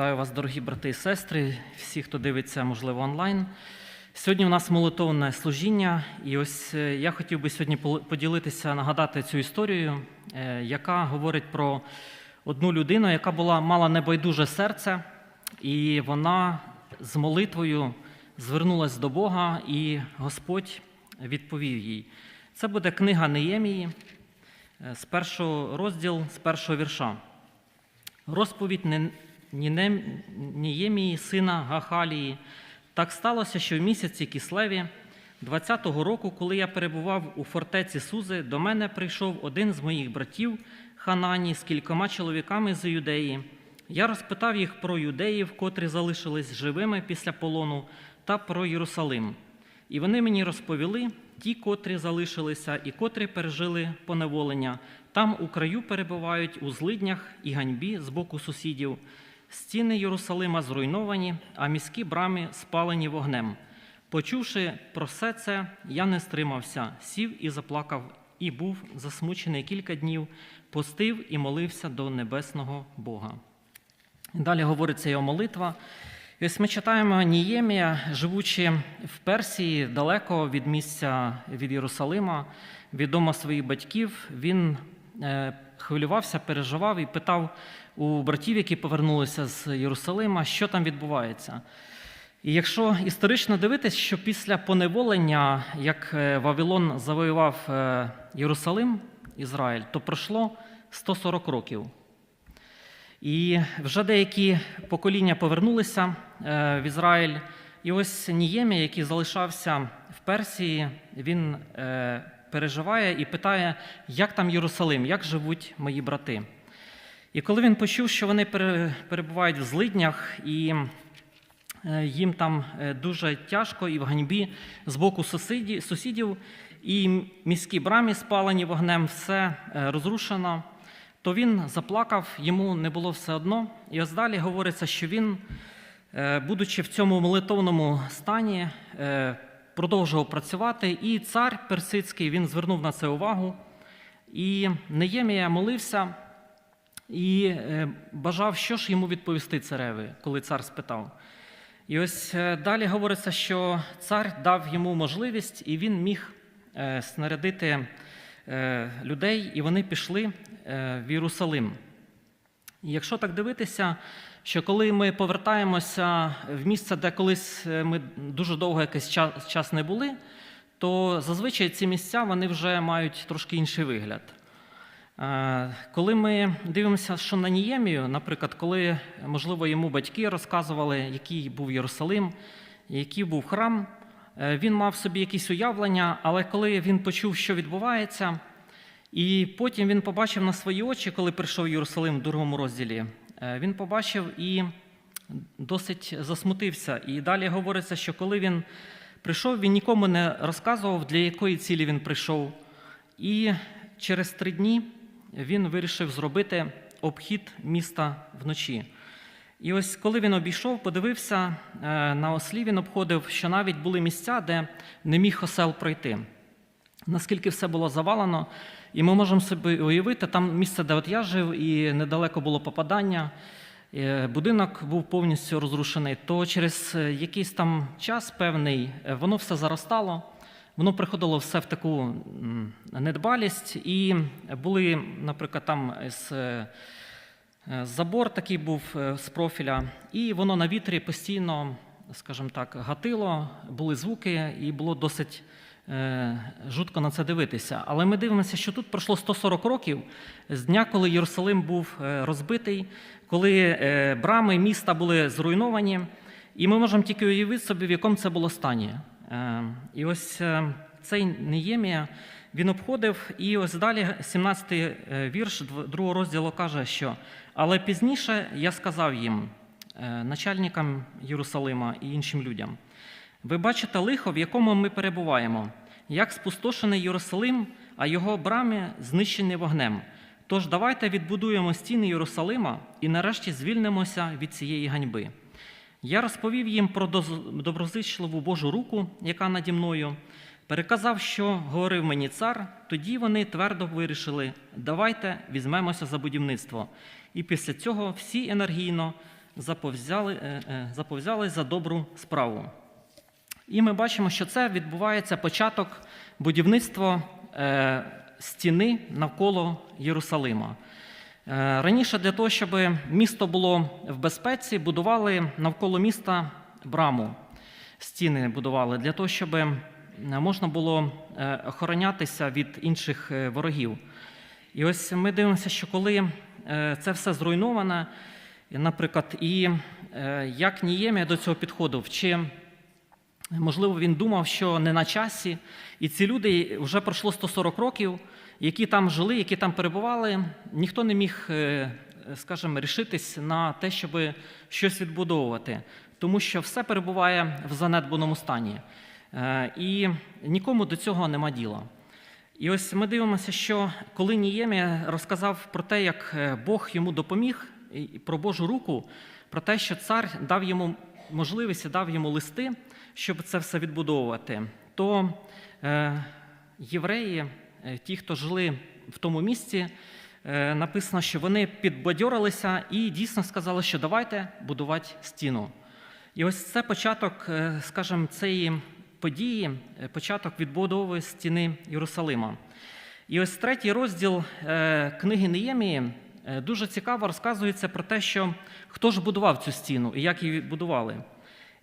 Вітаю вас, дорогі брати і сестри, всі, хто дивиться, можливо, онлайн. Сьогодні у нас молитовне служіння, і ось е, я хотів би сьогодні поділитися, нагадати цю історію, е, яка говорить про одну людину, яка була мала небайдуже серце, і вона з молитвою звернулась до Бога, і Господь відповів їй. Це буде книга Неємії, е, з першого розділ, з першого вірша. Розповідь Ніємії, сина Гахалії. Так сталося, що в місяці Кислеві 20-го року, коли я перебував у фортеці Сузи, до мене прийшов один з моїх братів Ханані з кількома чоловіками з юдеї. Я розпитав їх про юдеїв, котрі залишились живими після полону, та про Єрусалим. І вони мені розповіли, ті, котрі залишилися і котрі пережили поневолення, там у краю перебувають у злиднях і ганьбі з боку сусідів. Стіни Єрусалима зруйновані, а міські брами спалені вогнем. Почувши про все це, я не стримався, сів і заплакав, і був засмучений кілька днів, постив і молився до небесного Бога. Далі говориться його молитва. І ось ми читаємо Ніємія, живучи в Персії далеко від місця від Єрусалима, від своїх батьків, він е, хвилювався, переживав і питав у братів, які повернулися з Єрусалима, що там відбувається. І якщо історично дивитись, що після поневолення, як е, Вавилон завоював е, Єрусалим, Ізраїль, то пройшло 140 років. І вже деякі покоління повернулися е, в Ізраїль. І ось Ніємія, який залишався в Персії, він переживає і питає, як там Єрусалим, як живуть мої брати. І коли він почув, що вони пере- перебувають в злиднях, і е, їм там е, дуже тяжко і в ганьбі з боку сусідів, і міські брамі спалені вогнем, все е, розрушено, то він заплакав, йому не було все одно. І ось далі говориться, що він, будучи в цьому молитовному стані, продовжував працювати, і цар персидський він звернув на це увагу. І Неємія молився і е, бажав, що ж йому відповісти цареві, коли цар спитав. І ось е, далі говориться, що цар дав йому можливість, і він міг е, снарядити людей, і вони пішли в Єрусалим. І якщо так дивитися, що коли ми повертаємося в місце, де колись ми дуже довго якийсь час не були, то зазвичай ці місця вони вже мають трошки інший вигляд. Коли ми дивимося, що на Ніємію, наприклад, коли, можливо, йому батьки розказували, який був Єрусалим, який був храм, е, він мав собі якісь уявлення, але коли він почув, що відбувається, і потім він побачив на свої очі, коли прийшов Єрусалим в другому розділі, е, він побачив і досить засмутився. І далі говориться, що коли він прийшов, він нікому не розказував, для якої цілі він прийшов. І через три дні він вирішив зробити обхід міста вночі. І ось коли він обійшов, подивився е, на ослі, він обходив, що навіть були місця, де не міг осел пройти. Наскільки все було завалено, і ми можемо собі уявити, там місце, де от я жив, і недалеко було попадання, е, будинок був повністю розрушений, то через е, якийсь там час певний воно все заростало, воно приходило все в таку недбалість, і були, наприклад, там з. е, Забор такий був е, з профіля, і воно на вітрі постійно, скажімо так, гатило, були звуки, і було досить е, жутко на це дивитися. Але ми дивимося, що тут пройшло 140 років з дня, коли Єрусалим був розбитий, коли брами міста були зруйновані, і ми можемо тільки уявити собі, в якому це було стані. Е, І ось е, цей Неємія, він обходив, і ось далі 17-й е, вірш дв- другого розділу каже, що але пізніше я сказав їм, начальникам Єрусалима і іншим людям: ви бачите лихо, в якому ми перебуваємо, як спустошений Єрусалим, а його брами знищені вогнем. Тож давайте відбудуємо стіни Єрусалима і нарешті звільнимося від цієї ганьби. Я розповів їм про доброзичливу Божу руку, яка наді мною, переказав, що говорив мені цар. Тоді вони твердо вирішили: давайте візьмемося за будівництво. І після цього всі енергійно заповзяли, е, е, за добру справу. І ми бачимо, що це відбувається початок будівництва е, стіни навколо Єрусалима. Е, Раніше для того, щоб місто було в безпеці, будували навколо міста браму. Стіни будували для того, щоб е, можна було е, охоронятися від інших ворогів. І ось ми дивимося, що коли це все зруйноване, наприклад, і як Ніємія до цього підходив, чи Можливо, він думав, що не на часі, і ці люди вже пройшло 140 років, які там жили, які там перебували. Ніхто не міг, е, скажімо, рішитись на те, щоб щось відбудовувати, тому що все перебуває в занедбаному стані. Е, І нікому до цього нема діла. І ось ми дивимося, що коли Ніємія розказав про те, як е, Бог йому допоміг, про Божу руку, про те, що цар дав йому можливість і дав йому листи, щоб це все відбудовувати, то євреї, ті, хто жили в тому місці, е, написано, що вони підбадьорилися і дійсно сказали, що давайте будувати стіну. І ось це початок, е, скажімо, цієї події, е, початок відбудови стіни Єрусалима. І ось третій розділ е, книги Неємії е, дуже цікаво розказується про те, що хто ж будував цю стіну і як її будували.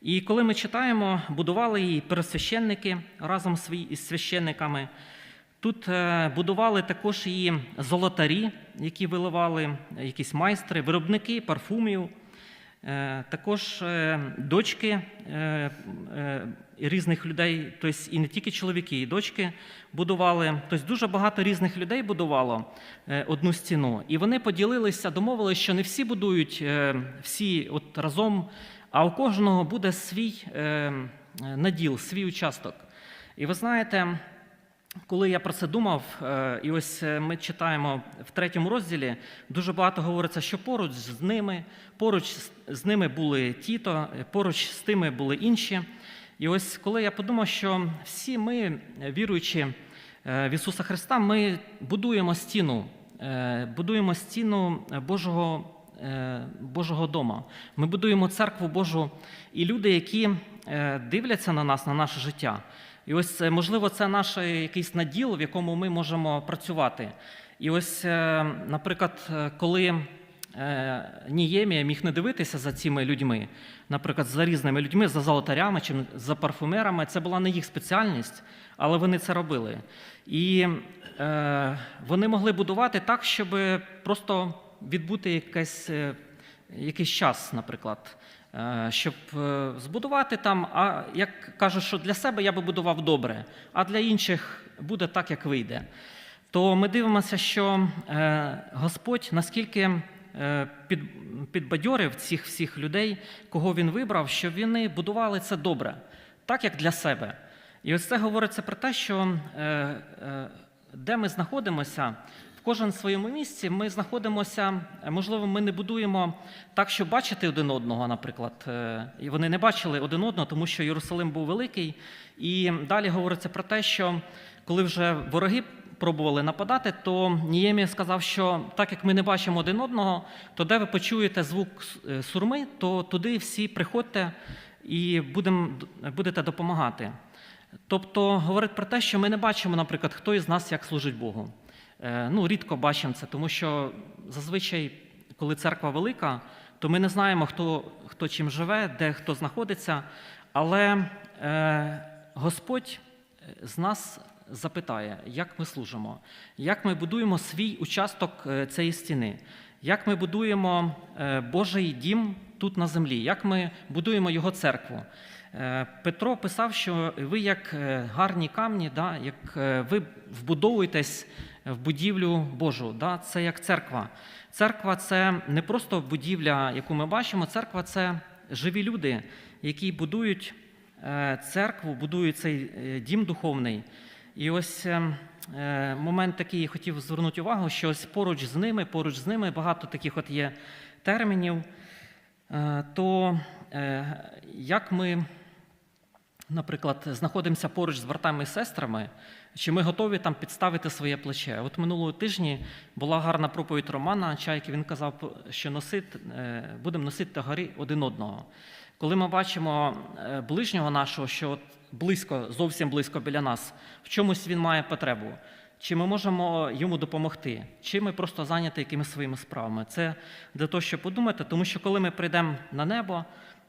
І коли ми читаємо, будували її пересвященники разом із священниками. Тут е, будували також і золотарі, які виливали, якісь майстри, виробники парфумів, е, також е, дочки е, е, різних людей, тобто і не тільки чоловіки, і дочки будували. Тобто дуже багато різних людей будувало е, одну стіну. І вони поділилися, домовилися, що не всі будують е, всі от разом, а у кожного буде свій е, е, наділ, свій участок. І ви знаєте, коли я про це думав, е, і ось е, ми читаємо в третьому розділі, дуже багато говориться, що поруч з ними, поруч з- ними були тіто, е, поруч з тими були інші. І ось коли я подумав, що всі ми, віруючи в Ісуса Христа, ми будуємо стіну, будуємо стіну Божого, Божого дома. Ми будуємо церкву Божу, і люди, які дивляться на нас, на наше життя. І ось, е, можливо, це наш е, якийсь наділ, в якому ми можемо працювати. І ось, е, наприклад, коли Ніємія міг не дивитися за цими людьми, наприклад, за різними людьми, за золотарями чи за парфумерами, це була не їх спеціальність, але вони це робили. І вони могли будувати так, щоб просто відбути якесь, якийсь час, наприклад. Е, Щоб е, збудувати там, а як кажуть, що для себе я би будував добре, а для інших буде так, як вийде. То ми дивимося, що е, Господь наскільки підбадьорив цих всіх людей, кого він вибрав, що вони будували це добре, так як для себе. І ось це говориться про те, що де ми знаходимося, в кожен своєму місці ми знаходимося, е, можливо, ми не будуємо так, щоб бачити один одного, наприклад. Е, І вони не бачили один одного, тому що Єрусалим був великий. І далі говориться про те, що коли вже вороги пробували нападати, то Ніємія сказав, що так як ми не бачимо один одного, то де ви почуєте звук е, сурми, то туди всі приходьте і будем, будете допомагати. Тобто говорить про те, що ми не бачимо, наприклад, хто із нас як служить Богу. Е, Ну, рідко бачимо це, тому що зазвичай, коли церква велика, то ми не знаємо, хто, хто чим живе, де хто знаходиться. Але е, Господь з нас запитає, як ми служимо, як ми будуємо свій участок е, цієї стіни, як ми будуємо е, Божий дім тут на землі, як ми будуємо його церкву. Е, Петро писав, що ви як е, гарні камні, да, як е, ви вбудовуєтесь в будівлю Божу. Да, це як церква. Церква це не просто будівля, яку ми бачимо, церква це живі люди, які будують е, церкву, будують цей е, дім духовний. І ось е, момент такий я хотів звернути увагу, що ось поруч з ними, поруч з ними багато таких от є термінів. То як ми наприклад, знаходимося поруч з братами і сестрами, чи ми готові там підставити своє плече? От минулого тижні була гарна проповідь Романа Чайки. Він казав, що е, будемо носити тягарі один одного. Коли ми бачимо е, ближнього нашого, що от близько, зовсім близько біля нас, в чомусь він має потребу. Чи ми можемо йому допомогти, чи ми просто зайняті якимись своїми справами? Це для того, щоб подумати, тому що коли ми прийдемо на небо,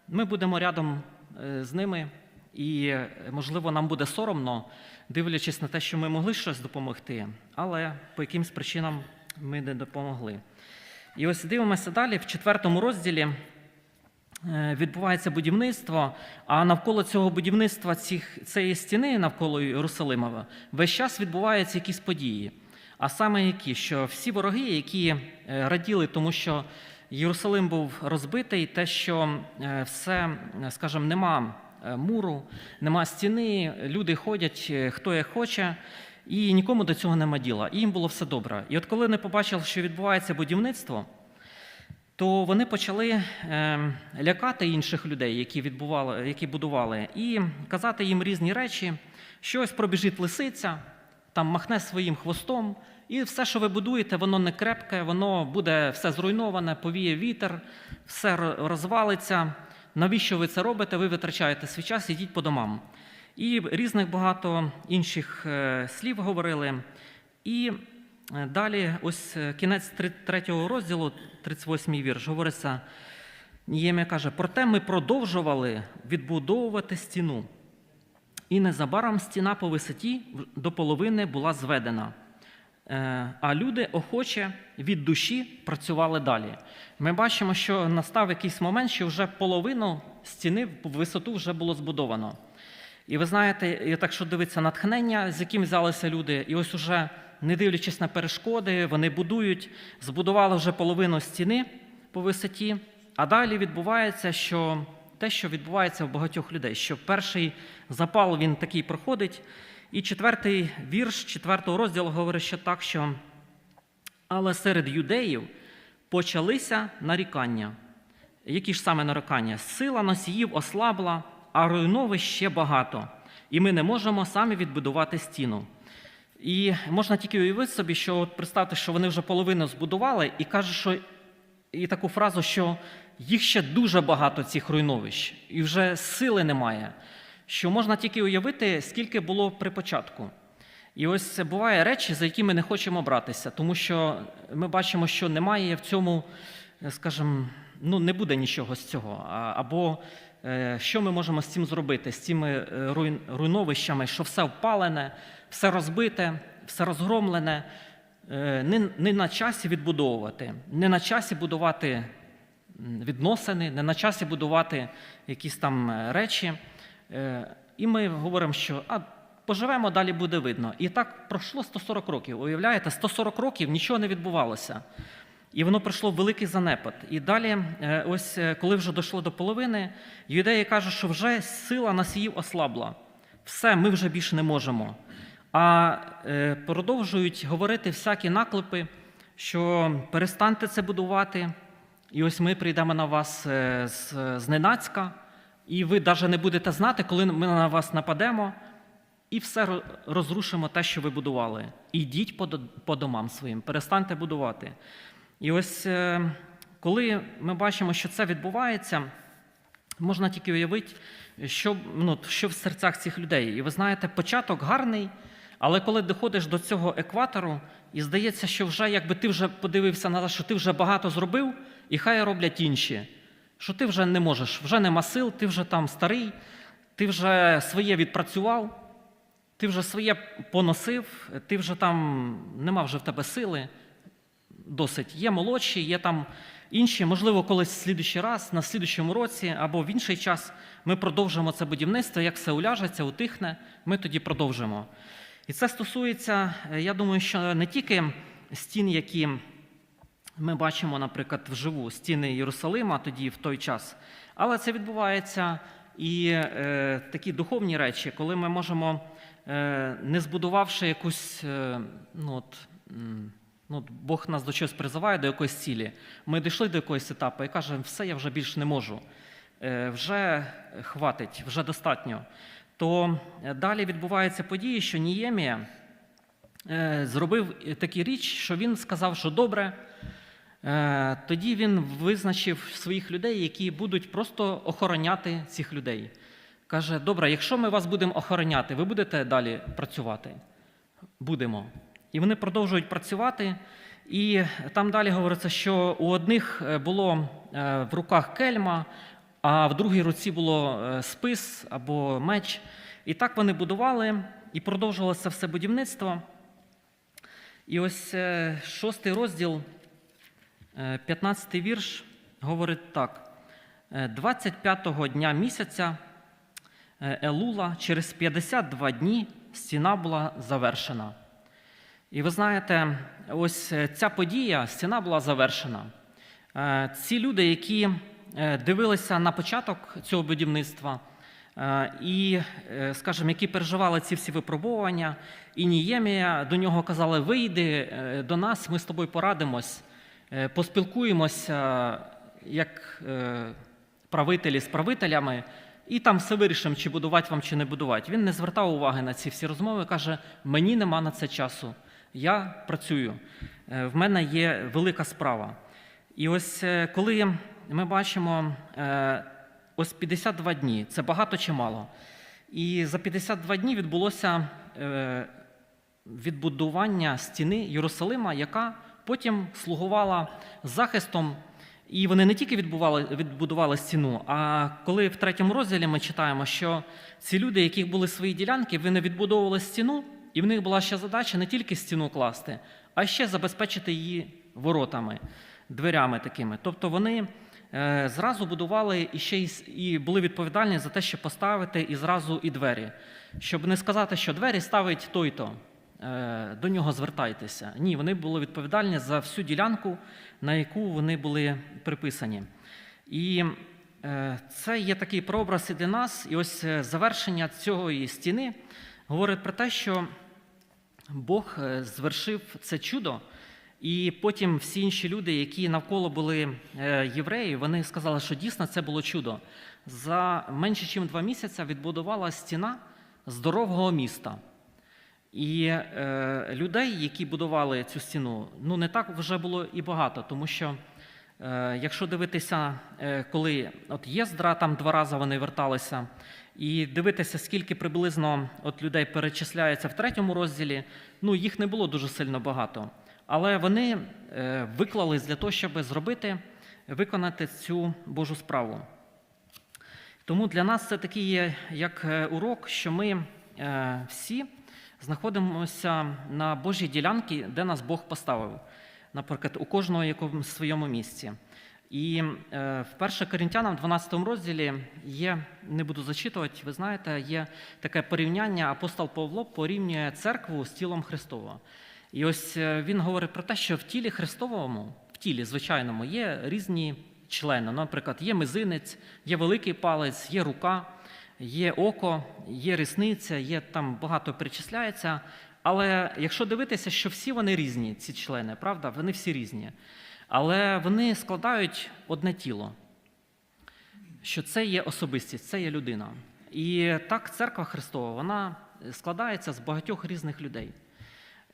ми будемо рядом е, з ними, і, е, можливо, нам буде соромно, дивлячись на те, що ми могли щось допомогти, але по якимсь причинам ми не допомогли. І ось дивимося далі в четвертому розділі. Е, Відбувається будівництво, а навколо цього будівництва цих, цієї стіни, навколо Єрусалима, весь час відбуваються якісь події. А саме які, що всі вороги, які е, раділи, тому що Єрусалим був розбитий, те, що все, скажімо, нема муру, нема стіни, люди ходять, е, хто як хоче, і нікому до цього нема діла. І їм було все добре. І от коли вони побачили, що відбувається будівництво, то вони почали е, лякати інших людей, які, відбували, які будували, і казати їм різні речі, що ось пробіжить лисиця, там махне своїм хвостом, і все, що ви будуєте, воно не крепке, воно буде все зруйноване, повіє вітер, все розвалиться. Навіщо ви це робите? Ви витрачаєте свій час, ідіть по домам. І різних багато інших е, слів говорили. І Е, Далі, ось е, кінець третього розділу, 38-й вірш, говориться, Ніємія каже, проте ми продовжували відбудовувати стіну. І незабаром стіна по висоті до половини була зведена. Е, А люди охоче від душі працювали далі. Ми бачимо, що настав якийсь момент, що вже половину стіни в висоту вже було збудовано. І ви знаєте, і так що дивиться натхнення, з яким взялися люди, і ось уже, не дивлячись на перешкоди, вони будують, збудували вже половину стіни по висоті, а далі відбувається, що те, що відбувається в багатьох людей, що перший запал він такий проходить. І четвертий вірш четвертого розділу говорить ще так, що але серед юдеїв почалися нарікання. Які ж саме нарікання? Сила носіїв ослабла, а руйновищ ще багато, і ми не можемо самі відбудувати стіну. І можна тільки уявити собі, що от представте, що вони вже половину збудували, і каже, що і таку фразу, що їх ще дуже багато цих руйновищ, і вже сили немає. Що можна тільки уявити, скільки було при початку. І ось буває речі, за які ми не хочемо братися, тому що ми бачимо, що немає в цьому, е, скажімо, ну не буде нічого з цього. Або е, що ми можемо з цим зробити, з цими е, руйновищами, що все впалене, все розбите, все розгромлене, не, не на часі відбудовувати, не на часі будувати відносини, не на часі будувати якісь там речі. Е, І ми говоримо, що а, поживемо, далі буде видно. І так пройшло 140 років. Уявляєте, 140 років нічого не відбувалося. І воно пройшло великий занепад. І далі, е, ось е, коли вже дійшло до половини, юдеї кажуть, що вже сила носіїв ослабла. Все, ми вже більше не можемо. А продовжують говорити всякі наклепи, що перестаньте це будувати, і ось ми прийдемо на вас з, зненацька, і ви навіть не будете знати, коли ми на вас нападемо, і все розрушимо те, що ви будували. Ідіть по, домам своїм, перестаньте будувати. І ось е, коли ми бачимо, що це відбувається, можна тільки уявити, що, ну, що в серцях цих людей. І ви знаєте, початок гарний, але коли доходиш до цього екватору, і здається, що вже якби ти вже подивився на те, що ти вже багато зробив, і хай роблять інші. Що ти вже не можеш, вже нема сил, ти вже там старий, ти вже своє відпрацював, ти вже своє поносив, ти вже там нема вже в тебе сили. Досить. Є молодші, є там інші. Можливо, колись в слідуючий раз, на слідуючому році або в інший час ми продовжимо це будівництво. Як все уляжеться, утихне, ми тоді продовжимо. І це стосується, е, я думаю, що не тільки стін, які ми бачимо, наприклад, вживу стіни Єрусалима тоді в той час, але це відбувається і е, такі духовні речі, коли ми можемо, е, не збудувавши якусь, е, ну, от, ну, Бог нас до чогось призиває, до якоїсь цілі. Ми дійшли до якогось етапу і кажемо, все, я вже більше не можу. Е, вже хватить, вже достатньо. то е, далі відбуваються події, що Ніємія е, зробив таку річ, що він сказав, що добре. Е, Тоді він визначив своїх людей, які будуть просто охороняти цих людей. Каже: добре, якщо ми вас будемо охороняти, ви будете далі працювати? Будемо. І вони продовжують працювати. І там далі говориться, що у одних е, було е, в руках кельма, а в другій руці було спис або меч. І так вони будували і продовжувалося все будівництво. І ось шостий розділ, е, 15 вірш, говорить так: «Е, 25-го дня місяця е, Елула через 52 дні стіна була завершена. І ви знаєте, ось е, ця подія, стіна була завершена. Е, Ці люди, які е, дивилися на початок цього будівництва, е, і, е, скажімо, які переживали ці всі випробування, і Ніємія до нього казали: вийди е, до нас, ми з тобою порадимось, е, поспілкуємося як е, правителі з правителями, і там все вирішимо, чи будувати вам, чи не будувати. Він не звертав уваги на ці всі розмови, каже: мені нема на це часу. Я працюю, Е, в мене є велика справа. І ось е, коли ми бачимо е, ось 52 дні, це багато чи мало. І за 52 дні відбулося е, відбудування стіни Єрусалима, яка потім слугувала захистом. І вони не тільки відбували, відбудували стіну, а коли в третьому розділі ми читаємо, що ці люди, яких були свої ділянки, вони відбудовували стіну, і в них була ще задача не тільки стіну класти, а ще забезпечити її воротами, дверями такими. Тобто вони е, зразу будували і ще й, і були відповідальні за те, щоб поставити і зразу і двері. Щоб не сказати, що двері ставить той-то, до нього звертайтеся. Ні, вони були відповідальні за всю ділянку, на яку вони були приписані. І е, це є такий прообраз і для нас. І ось е, завершення цієї стіни говорить про те, що Бог е, звершив це чудо, і потім всі інші люди, які навколо були е, євреї, вони сказали, що дійсно це було чудо. За менше ніж два місяці відбудувала стіна здорового міста. І е, людей, які будували цю стіну, ну не так вже було і багато, тому що е, якщо дивитися, е, коли от Єздра, там два рази вони верталися, і дивитися, скільки приблизно от людей перечисляється в третьому розділі, ну їх не було дуже сильно багато. Але вони е, виклались для того, щоб зробити, виконати цю Божу справу. Тому для нас це такий є як е, урок, що ми е, всі знаходимося на Божій ділянці, де нас Бог поставив, наприклад, у кожного якомусь своєму місці. І е, в 1 Коринтянам, 12 розділі є, не буду зачитувати, ви знаєте, є таке порівняння, апостол Павло порівнює церкву з тілом Христового. І ось е, він говорить про те, що в тілі Христовому, в тілі звичайному, є різні члени. Наприклад, є мизинець, є великий палець, є рука, є око, є рісниця, є там багато перечисляється. Але якщо дивитися, що всі вони різні, ці члени, правда, вони всі різні. Але вони складають одне тіло, що це є особистість, це є людина. І так церква Христова вона складається з багатьох різних людей.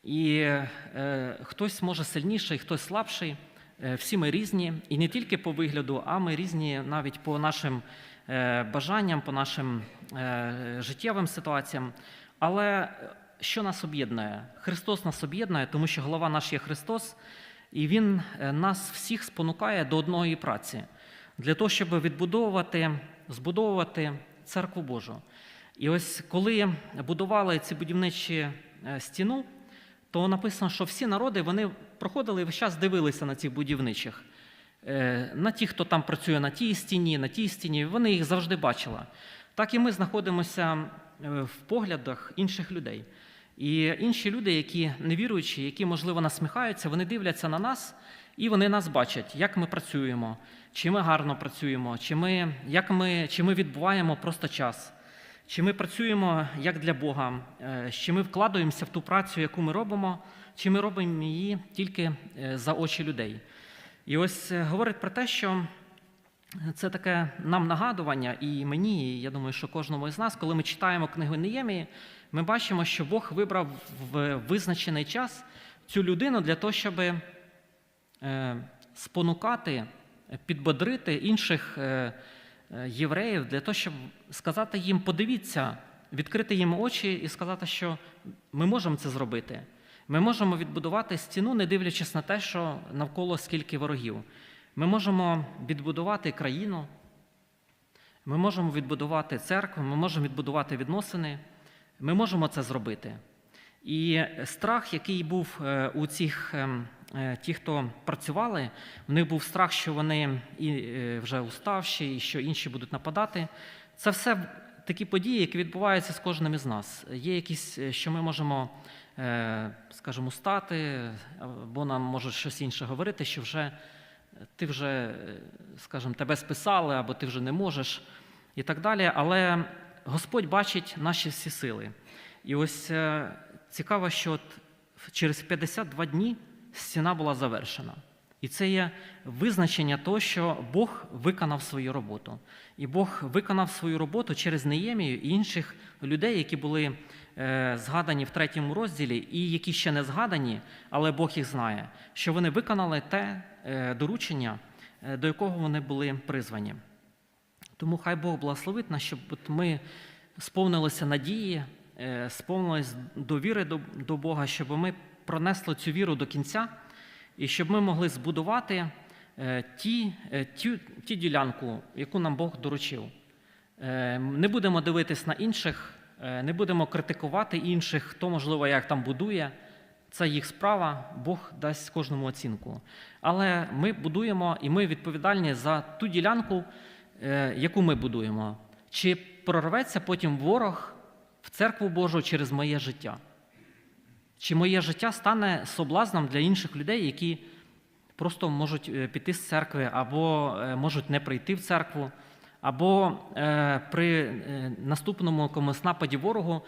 І е, хтось може сильніший, хтось слабший. Е, всі ми різні, і не тільки по вигляду, а ми різні навіть по нашим бажанням, по нашим е, життєвим ситуаціям. Але що нас об'єднує? Христос нас об'єднує, тому що голова наш є Христос, і Він е, нас всіх спонукає до одної праці для того, щоб відбудовувати, збудовувати церкву Божу. І ось коли будували ці будівничі е, стіну, то написано, що всі народи вони проходили і весь час дивилися на цих будівничих. Е, На ті, хто там працює на тій стіні, на тій стіні, вони їх завжди бачили. Так і ми знаходимося е, в поглядах інших людей. І інші люди, які невіруючі, які, можливо, насміхаються, вони дивляться на нас і вони нас бачать, як ми працюємо, чи ми гарно працюємо, чи ми, як ми, чи ми відбуваємо просто час. Чи ми працюємо як для Бога, е, чи ми вкладаємося в ту працю, яку ми робимо, чи ми робимо її тільки за очі людей. І ось е, говорить про те, що це таке нам нагадування, і мені, і я думаю, що кожному із нас, коли ми читаємо книгу Неємії, ми бачимо, що Бог вибрав в визначений час цю людину для того, щоб е, спонукати, підбодрити інших е, євреїв, для того, щоб сказати їм: подивіться, відкрити їм очі і сказати, що ми можемо це зробити. Ми можемо відбудувати стіну, не дивлячись на те, що навколо скільки ворогів. Ми можемо відбудувати країну, ми можемо відбудувати церкву, ми можемо відбудувати відносини, ми можемо це зробити. І страх, який був е, у цих ем, е, ті, хто працювали, в них був страх, що вони е, вже уставші, і що інші будуть нападати. Це все такі події, які відбуваються з кожним із нас. Є якісь, е, що ми можемо, е, скажімо, устати, або нам може щось інше говорити, що вже ти вже, е, скажімо, тебе списали, або ти вже не можеш, і так далі. Але Господь бачить наші всі сили. І ось е, цікаво, що от через 52 дні стіна була завершена. І це є визначення того, що Бог виконав свою роботу. І Бог виконав свою роботу через Неємію і інших людей, які були е, згадані в третьому розділі, і які ще не згадані, але Бог їх знає, що вони виконали те е, доручення, е, до якого вони були призвані. Тому хай Бог благословить нас, щоб ми сповнилися надії, е, сповнилися довіри до, Бога, щоб ми пронесли цю віру до кінця, і щоб ми могли збудувати е, ті, е, ті, ті ділянку, яку нам Бог доручив. Е, Не будемо дивитись на інших, е, не будемо критикувати інших, хто, можливо, як там будує. Це їх справа, Бог дасть кожному оцінку. Але ми будуємо і ми відповідальні за ту ділянку, е, яку ми будуємо. Чи прорветься потім ворог в церкву Божу через моє життя? Чи моє життя стане соблазном для інших людей, які просто можуть е, піти з церкви, або е, можуть не прийти в церкву, або е, при е, наступному якомусь нападі ворогу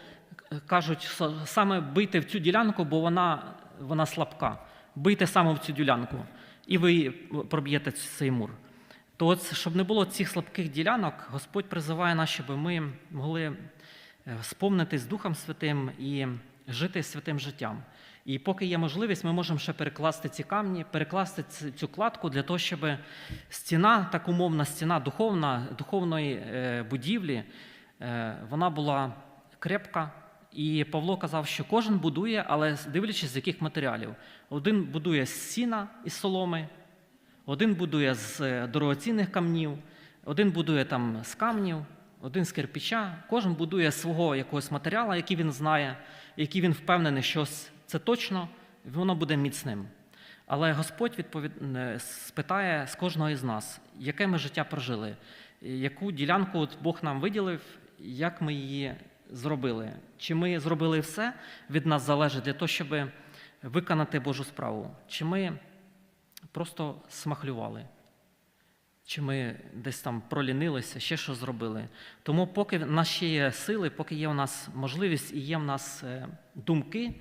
е, кажуть, «С- саме бийте в цю ділянку, бо вона, вона слабка. Бийте саме в цю ділянку, і ви проб'єте цей мур. То от, щоб не було цих слабких ділянок, Господь призиває нас, щоб ми могли сповнитись Духом Святим і жити святим життям. І поки є можливість, ми можемо ще перекласти ці камні, перекласти цю кладку для того, щоб стіна, так умовна стіна духовна, духовної е, будівлі, е, вона була крепка. І Павло казав, що кожен будує, але дивлячись, з яких матеріалів. Один будує з сіна із соломи, один будує з е, дорогоцінних камнів, один будує там з камнів, один з кирпича. Кожен будує свого якогось матеріалу, який він знає, який він впевнений, що с- це точно, воно буде міцним. Але Господь відповід... е, спитає з кожного із нас, яке ми життя прожили, яку ділянку от Бог нам виділив, як ми її зробили. Чи ми зробили все від нас залежить для того, щоб виконати Божу справу? Чи ми просто смахлювали? Чи ми десь там пролінилися, ще що зробили. Тому, поки в нас ще є сили, поки є в нас можливість і є в нас е, думки,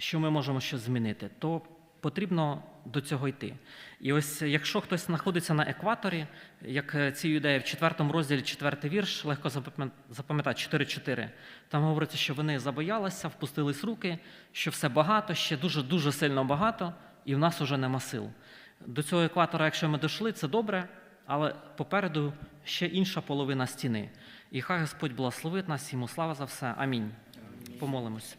що ми можемо щось змінити, то потрібно до цього йти. І ось якщо хтось знаходиться на екваторі, як е, ці юдеї в 4 розділі, 4 вірш, легко запам'ят- запам'ятати 4.4, там говориться, що вони забоялися, впустились руки, що все багато, ще дуже-дуже сильно багато, і в нас уже нема сил. До цього екватора, якщо ми дійшли, це добре, але попереду ще інша половина стіни. І хай Господь благословить нас, йому слава за все. Амінь. Помолимось.